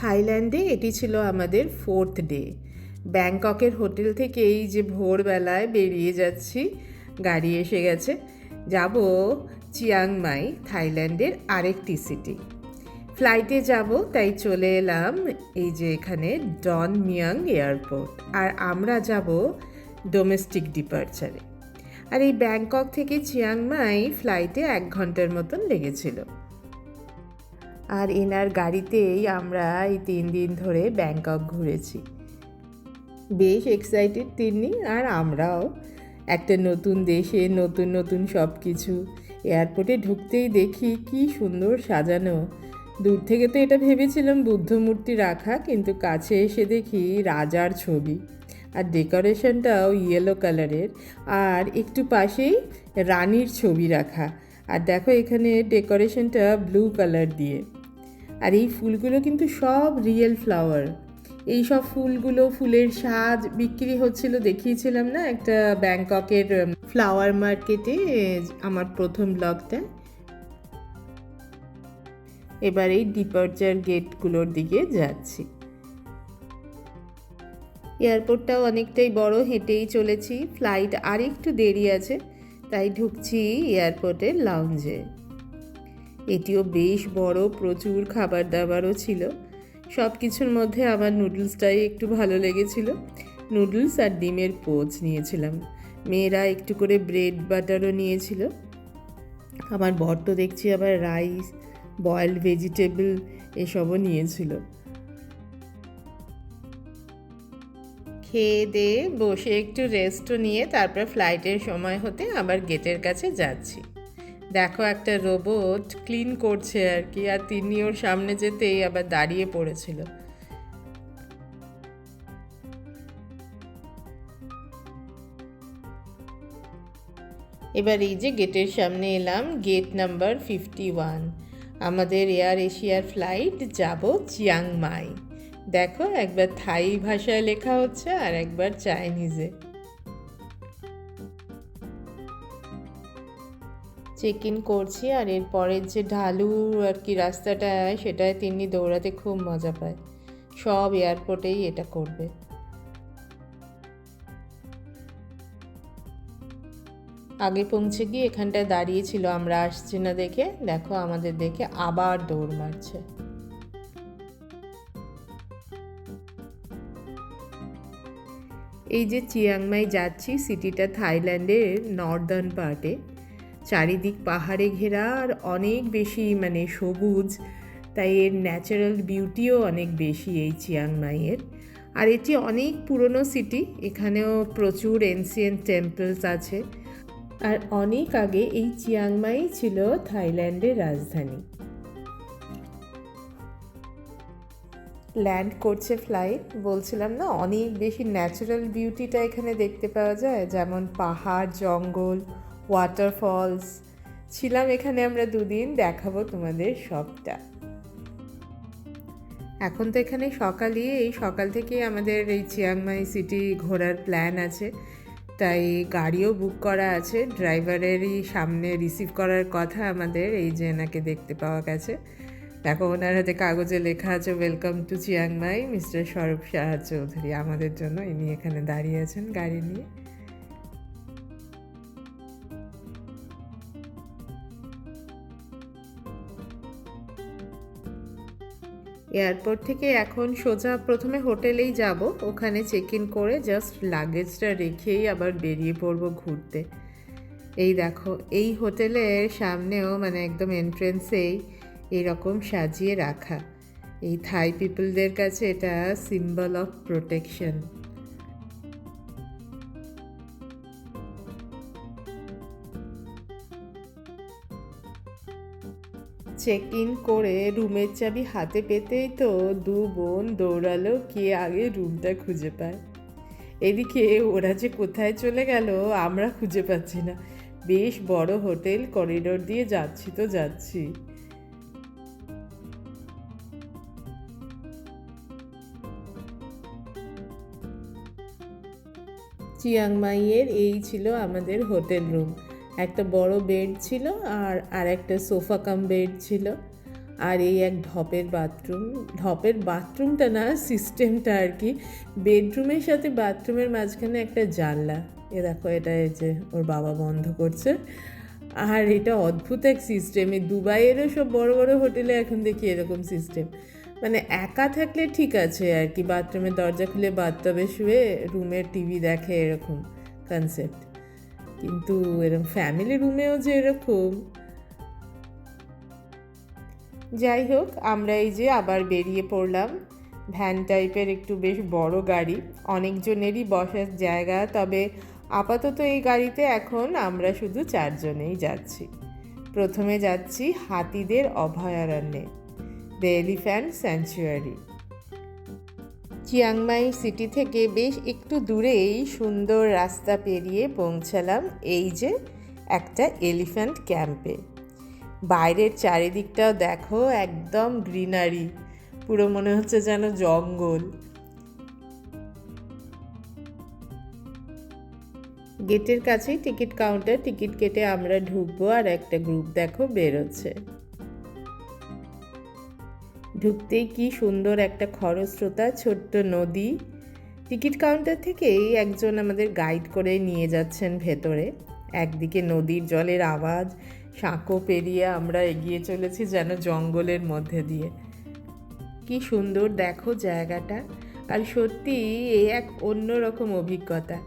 থাইল্যান্ডে এটি ছিল আমাদের ফোর্থ ডে। ব্যাংককের হোটেল থেকে এই যে ভোরবেলায় বেরিয়ে যাচ্ছি, গাড়ি এসে গেছে। যাব চিয়াংমাই থাইল্যান্ডের আরেকটি সিটি। ফ্লাইটে যাব, তাই চলে এলাম এই যে এখানে ডন মিয়াং এয়ারপোর্ট। আর আমরা যাব ডোমেস্টিক ডিপার্চারে। আর এই ব্যাংকক থেকে চিয়াংমাই ফ্লাইটে এক ঘণ্টার মতন লেগেছিল। আর এনার গাড়িতেই আমরা এই তিন দিন ধরে ব্যাংকক ঘুরেছি। বেশ এক্সাইটেড তিনি আর আমরাও। একটা নতুন দেশে নতুন নতুন সব কিছু এয়ারপোর্টে ঢুকতেই দেখি কি সুন্দর সাজানো। দূর থেকে তো এটা ভেবেছিলাম বুদ্ধ মূর্তি রাখা, কিন্তু কাছে এসে দেখি রাজার ছবি। আর ডেকোরেশনটাও ইয়েলো কালারের আর একটু পাশেই রানীর ছবি রাখা। আর দেখো এখানে ডেকোরেশনটা ব্লু কালার দিয়ে। আর এই ফুলগুলো কিন্তু সব রিয়েল ফ্লাওয়ার এই সব ফুলগুলো, ফুলের সাজ বিক্রি হচ্ছিল, দেখিয়েছিলাম না, একটা ব্যাংককের ফ্লাওয়ার মার্কেটে আমার প্রথম ব্লগটা এবার এই ডিপার্চার গেটগুলোর দিকে যাচ্ছি। এয়ারপোর্টটাও অনেকটাই বড়, হেঁটেই চলেছি। ফ্লাইট আর একটু দেরি আছে, তাই ঢুকছি এয়ারপোর্টের লাউঞ্জে এটিও বেশ বড়, প্রচুর খাবার দাবারও ছিল। সব কিছুর মধ্যে আমার নুডলসটাই একটু ভালো লেগেছিল। নুডলস আর ডিমের পোচ নিয়েছিলাম। মেয়েরা একটু করে ব্রেড বাটারও নিয়েছিল। আমার বর তো দেখছি আবার রাইস, বয়েলড ভেজিটেবল এসবও নিয়েছিল। খেয়ে দিয়ে বসে একটু রেস্টও নিয়ে, তারপর ফ্লাইটের সময় হতে আবার গেটের কাছে যাচ্ছি। দেখো একটা রোবট ক্লিন করছে আর কি, আর তিনি ওর সামনে যেতেই আবার দাঁড়িয়ে পড়েছিল। এবার এই যে গেটের সামনে এলাম, গেট নাম্বার ফিফটি ওয়ান। আমাদের এয়ার এশিয়ার ফ্লাইট যাব চিয়াংমাই। দেখো একবার থাই ভাষায় লেখা হচ্ছে আর একবার চাইনিজে। চেক ইন করছি আর এর পরের যে ঢালু আর কি রাস্তাটা, সেটায় তিনি দৌড়াতে খুব মজা পায়। সব এয়ারপোর্টেই এটা করবে। আগে পৌঁছে গিয়ে এখানটায় দাঁড়িয়েছিল আমরা আসছি না দেখে। দেখো আমাদের দেখে আবার দৌড় মারছে। এই যে চিয়াংমাই যাচ্ছি, সিটিটা থাইল্যান্ডের নর্দার্ন পার্টে। চারিদিক পাহাড়ে ঘেরা আর অনেক বেশি মানে সবুজ। তাই এর ন্যাচারাল বিউটিও অনেক বেশি এই চিয়াংমাইয়ের আর এটি অনেক পুরনো সিটি এখানেও প্রচুর এনসিয়েন্ট টেম্পলস আছে। আর অনেক আগে এই চিয়াংমাই ছিল থাইল্যান্ডের রাজধানী। ল্যান্ড করছে ফ্লাইট বলছিলাম না, অনেক বেশি ন্যাচারাল বিউটিটা এখানে দেখতে পাওয়া যায়, যেমন পাহাড়, জঙ্গল ওয়াটারফলস ছিলাম এখানে আমরা দুদিন, দেখাবো তোমাদের সবটা। এখন তো এখানে সকালই, এই সকাল থেকেই আমাদের এই চিয়াংমাই সিটি ঘোরার প্ল্যান আছে। তাই গাড়িও বুক করা আছে ড্রাইভারেরই সামনে রিসিভ করার কথা আমাদের, এই যে এনাকে দেখতে পাওয়া গেছে। দেখো, ওনার হাতে কাগজে লেখা আছে ওয়েলকাম টু চিয়াংমাই মিস্টার স্বরূপ সাহা চৌধুরী আমাদের জন্য ইনি এখানে দাঁড়িয়ে আছেন গাড়ি নিয়ে। এয়ারপোর্ট থেকে এখন সোজা প্রথমে হোটেলেই যাব। ওখানে চেক ইন করে জাস্ট লাগেজটা রেখেই আবার বেরিয়ে পড়ব ঘুরতে। এই দেখো, এই হোটেলের সামনেও মানে একদম এন্ট্রেন্সেই এরকম সাজিয়ে রাখা। এই থাই পিপলদের কাছে এটা symbol of protection check in করে রুমের চাবি হাতে পেতেই তো দু বোন দৌড়ালো, কে আগে রুমটা খুঁজে পায়। এদিকে ওরা যে কোথায় চলে গেল, আমরা খুঁজে পাচ্ছি না। বেশ বড় হোটেল করিডোর দিয়ে যাচ্ছি তো যাচ্ছি। চিয়াংমাইয়ের এই ছিল আমাদের হোটেল রুম। একটা বড় বেড ছিল আর আর একটা সোফা কাম বেড ছিল। আর এই এক ঢপের বাথরুম ঢপের বাথরুমটা না সিস্টেমটা আর কি। বেডরুমের সাথে বাথরুমের মাঝখানে একটা জানলা। এ দেখো, এটা এই যে ওর বাবা বন্ধ করছে। আর এটা অদ্ভুত এক সিস্টেম এই দুবাইয়েরও সব বড় বড় হোটেলে এখন দেখি এরকম সিস্টেম মানে একা থাকলে ঠিক আছে আর কি। বাথরুমের দরজা খুলে বাথটবে শুয়ে রুমের টিভি দেখে এরকম কনসেপ্ট কিন্তু এরকম ফ্যামিলি রুমেও যে এরকম। যাই হোক, আমরা এই যে আবার বেরিয়ে পড়লাম। ভ্যান টাইপের একটু বেশ বড় গাড়ি, অনেকজনেরই বসার জায়গা, তবে আপাতত এই গাড়িতে এখন আমরা শুধু চারজনেই যাচ্ছি। প্রথমে যাচ্ছি হাতিদের অভয়ারণ্যে the elephant sanctuary Chiang Mai city থেকে বেশ একটু দূরেই সুন্দর রাস্তা পেরিয়ে পৌঁছালাম এই যে একটা এলিফ্যান্ট ক্যাম্পে। বাইরের চারিদিকটাও দেখো একদম গ্রিনারি, পুরো মনে হচ্ছে যেন জঙ্গল। গেটের কাছেই টিকিট কাউন্টার, টিকিট কেটে আমরা ঢুকবো আর একটা গ্রুপ দেখো বেরোচ্ছে। ঢুকতেই কি সুন্দর একটা খরস্রোতা, ছোট্ট নদী। টিকিট কাউন্টার থেকেই একজন আমাদের গাইড করে নিয়ে যাচ্ছেন ভেতরে। একদিকে নদীর জলের আওয়াজ, সাঁকো পেরিয়ে আমরা এগিয়ে চলেছি যেন জঙ্গলের মধ্যে দিয়ে। কি সুন্দর দেখো জায়গাটা। আর সত্যি এই এক অন্যরকম অভিজ্ঞতা।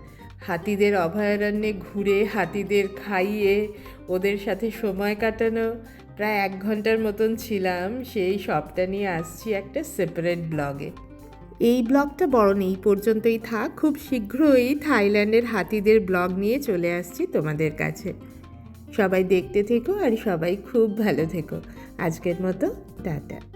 হাতিদের অভয়ারণ্যে ঘুরে, হাতিদের খাইয়ে, ওদের সাথে সময় কাটানো প্রায় এক ঘণ্টার মতন ছিলাম, সেই সবটা নিয়ে আসছি একটা সেপারেট ব্লগে এই ব্লগটা বড় নেই পর্যন্তই থাক। খুব শীঘ্রই থাইল্যান্ডের হাতিদের ব্লগ নিয়ে চলে আসছি তোমাদের কাছে। সবাই দেখতে থেকো আর সবাই খুব ভালো থেকো। আজকের মতো, টাটা।